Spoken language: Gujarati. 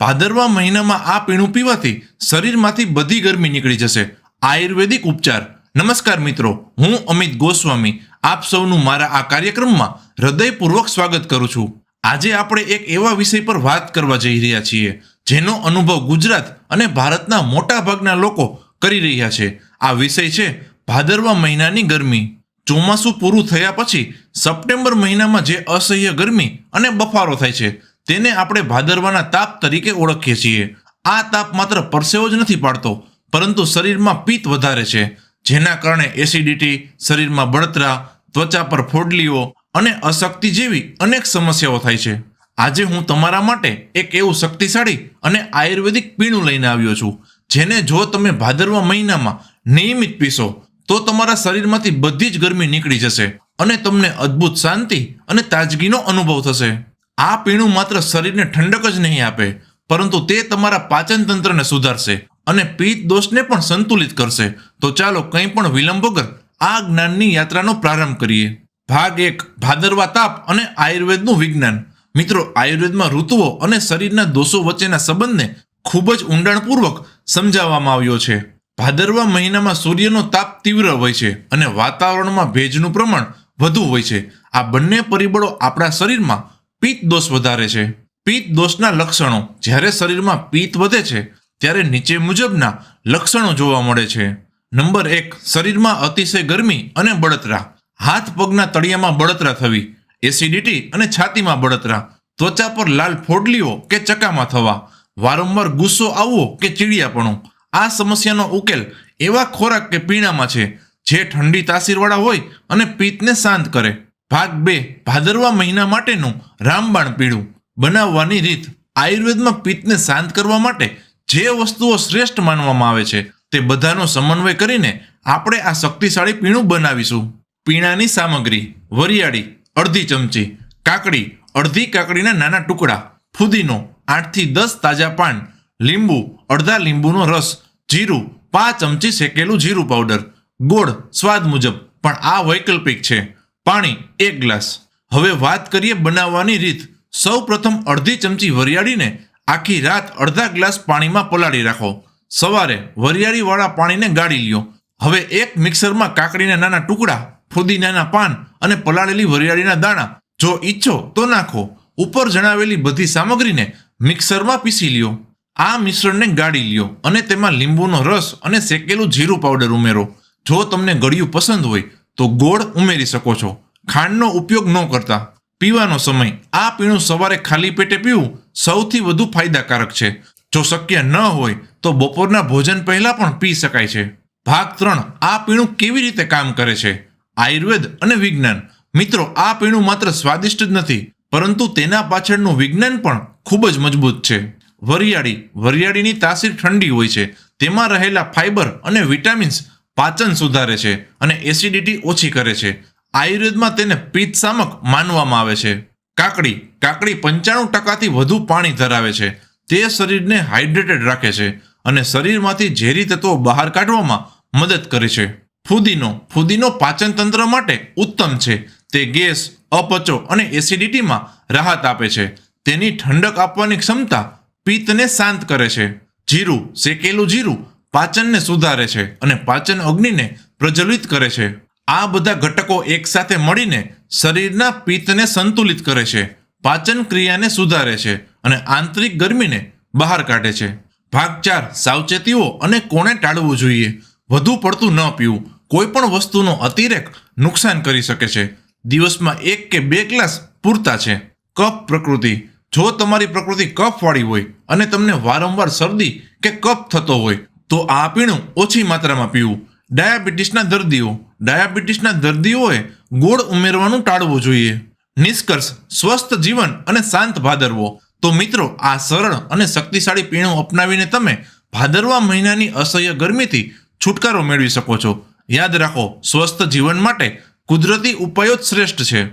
ભાદરવા મહિનામાં આ પીણું પીવાથી શરીરમાંથી બધી ગરમી નીકળી જશે. આયુર્વેદિક ઉપચાર. નમસ્કાર મિત્રો, હું અમિત ગોસ્વામી. આપ સૌનું મારા આ કાર્યક્રમમાં હૃદયપૂર્વક સ્વાગત કરું છું. આજે આપણે એક એવા વિષય પર વાત કરવા જઈ રહ્યા છીએ, જેનો અનુભવ ગુજરાત અને ભારતના મોટા ભાગના લોકો કરી રહ્યા છે. આ વિષય છે, ભાદરવા મહિનાની ગરમી. ચોમાસું પૂરું થયા પછી સપ્ટેમ્બર મહિનામાં જે અસહ્ય ગરમી અને બફારો થાય છે તેને આપણે ભાદરવાના તાપ તરીકે ઓળખીએ છીએ. આ તાપ માત્ર પરસેવો જ નથી પાડતો, પરંતુ શરીરમાં પિત્ત વધારે છે, જેના કારણે એસિડિટી, શરીરમાં બળતરા, ત્વચા પર ફોડલીઓ અને અશક્તિ જેવી અનેક સમસ્યાઓ થાય છે. આજે હું તમારા માટે એક એવું શક્તિશાળી અને આયુર્વેદિક પીણું લઈને આવ્યો છું, જેને જો તમે ભાદરવા મહિનામાં નિયમિત પીશો, તો તમારા શરીરમાંથી બધી જ ગરમી નીકળી જશે અને તમને અદ્ભુત શાંતિ અને તાજગીનો અનુભવ થશે. આ પીણું માત્ર શરીરને ઠંડક જ નહીં આપે, પરંતુ તે તમારા પાચન તંત્રને સુધારશે અને પિત્ત દોષને પણ સંતુલિત કરશે. તો ચાલો કંઈ પણ વિલંબ વગર આ જ્ઞાનની યાત્રાનો પ્રારંભ કરીએ. ભાગ એક, ભાદરવા તાપ અને આયુર્વેદનું વિજ્ઞાન. મિત્રો, આયુર્વેદમાં ઋતુઓ અને શરીરના દોષો વચ્ચેના સંબંધને ખૂબ જ ઊંડાણપૂર્વક સમજાવવામાં આવ્યો છે. ભાદરવા મહિનામાં સૂર્યનો તાપ તીવ્ર હોય છે અને વાતાવરણમાં ભેજનું પ્રમાણ વધુ હોય છે. આ બંને પરિબળો આપણા શરીરમાં પિત્ત દોષ વધારે છે. પિત્ત દોષના લક્ષણો જ્યારે શરીરમાં પિત્ત વધે છે, ત્યારે નીચે મુજબના લક્ષણો જોવા મળે છે. નંબર એક, શરીરમાં અતિશય ગરમી અને બળતરા. હાથ પગના તળિયામાં બળતરા થવી, એસિડિટી અને છાતીમાં બળતરા, ત્વચા પર લાલ ફોડલીઓ કે ચકામાં થવા, વારંવાર ગુસ્સો આવવો કે ચીડિયાપણું. આ સમસ્યાનો ઉકેલ એવા ખોરાક કે પીણામાં છે, જે ઠંડી તાસીરવાળા હોય અને પિત્તને શાંત કરે. ભાગ બે, ભાદરવા મહિના માટેનું રામબાણ પીળું બનાવવાની રીત આયુર્વેદમાં પિત્તને શાંત કરવા માટે જે વસ્તુઓ શ્રેષ્ઠ માનવામાં આવે છે, તે બધાનો સમન્વય કરીને આપણે આ શક્તિશાળી પીણું બનાવીશું. પીણાની સામગ્રી, વરિયાળી, અડધી ચમચી, કાકડી, અડધી કાકડીના નાના ટુકડા, ફુદીનો, આઠથી દસ તાજા પાન, લીંબુ, અડધા લીંબુનો રસ, જીરું, પાંચ ચમચી શેકેલું જીરું પાવડર. ગોળ, સ્વાદ મુજબ, પણ આ વૈકલ્પિક છે. પાણી, એક ગ્લાસ. હવે વાત કરીએ બનાવવાની રીત. સૌ પ્રથમ અડધી ચમચી વરિયાળીને આખી રાત અડધા ગ્લાસ પાણીમાં પલાળી રાખો. સવારે વરિયાળીવાળા પાણીને ગાળી લ્યો. હવે એક મિક્સરમાં કાકડીના નાના ટુકડા, ફુદીનાના પાન અને પલાળેલી વરિયાળીના દાણા જો ઈચ્છો તો નાખો. ઉપર જણાવેલી બધી સામગ્રીને મિક્સરમાં પીસી લ્યો. આ મિશ્રણને ગાળી લ્યો અને તેમાં લીંબુનો રસ અને શેકેલું જીરું પાવડર ઉમેરો. જો તમને ગળ્યું પસંદ હોય તો ગોળ ઉમેરી શકો છો. ખાંડનો ઉપયોગ ન કરતા. પીવાનો સમય. આ પીણું સવારે ખાલી પેટે પીવું સૌથી વધુ ફાયદાકારક છે. જો શક્ય ન હોય, તો બપોરના ભોજન પહેલા પણ પી શકાય છે. ભાગ ત્રણ. આ પીણું કેવી રીતે કામ કરે છે? આયુર્વેદ અને વિજ્ઞાન. મિત્રો, આ પીણું માત્ર સ્વાદિષ્ટ જ નથી, પરંતુ તેના પાછળનું વિજ્ઞાન પણ ખૂબ જ મજબૂત છે. વરિયાળી. વરિયાળીની તાસીર ઠંડી હોય છે. તેમાં રહેલા ફાઇબર અને વિટામિન્સ પાચન સુધારે છે અને એસિડિટી ઓછી કરે છે. આયુર્વેદમાં તેને પિત્ત શામક માનવામાં આવે છે. કાકડી કાકડી પંચાણું ટકાથી વધુ પાણી ધરાવે છે. તે શરીરને હાઇડ્રેટેડ રાખે છે અને શરીરમાંથી ઝેરી તત્વો બહાર કાઢવામાં મદદ કરે છે. ફુદીનો ફુદીનો પાચન તંત્ર માટે ઉત્તમ છે. તે ગેસ, અપચો અને એસિડિટીમાં રાહત આપે છે. તેની ઠંડક આપવાની ક્ષમતા પિત્તને શાંત કરે છે. જીરું, શેકેલું જીરું પાચનને સુધારે છે અને પાચન અગ્નિને પ્રજ્વલિત કરે છે. આ બધા ઘટકો એકસાથે મળીને શરીરના પિત્તને સંતુલિત કરે છે, પાચન ક્રિયાને સુધારે છે અને આંતરિક ગરમીને બહાર કાઢે છે. ભાગ ચાર, સાવચેતીઓ અને કોણે ટાળવું જોઈએ? વધુ પડતું ન પીવું. કોઈ પણ વસ્તુનો અતિરેક નુકસાન કરી શકે છે. દિવસમાં એક કે બે ગ્લાસ પૂરતા છે. કફ પ્રકૃતિ. જો તમારી પ્રકૃતિ કફવાળી હોય અને તમને વારંવાર શરદી કે કફ થતો હોય તો આ પીણું ઓછી માત્રામાં પીવું. ડાયાબિટીસના દર્દીઓ, ડાયાબિટીસના દર્દીઓએ ગોળ ઉમેરવાનું ટાળવું જોઈએ. નિષ્કર્ષ, સ્વસ્થ જીવન અને શાંત ભાદરવો. તો મિત્રો, આ સરળ અને શક્તિશાળી પીણું અપનાવીને તમે ભાદરવા મહિનાની અસહ્ય ગરમીથી છુટકારો મેળવી શકો છો. યાદ રાખો, સ્વસ્થ જીવન માટે કુદરતી ઉપાયો જ શ્રેષ્ઠ છે.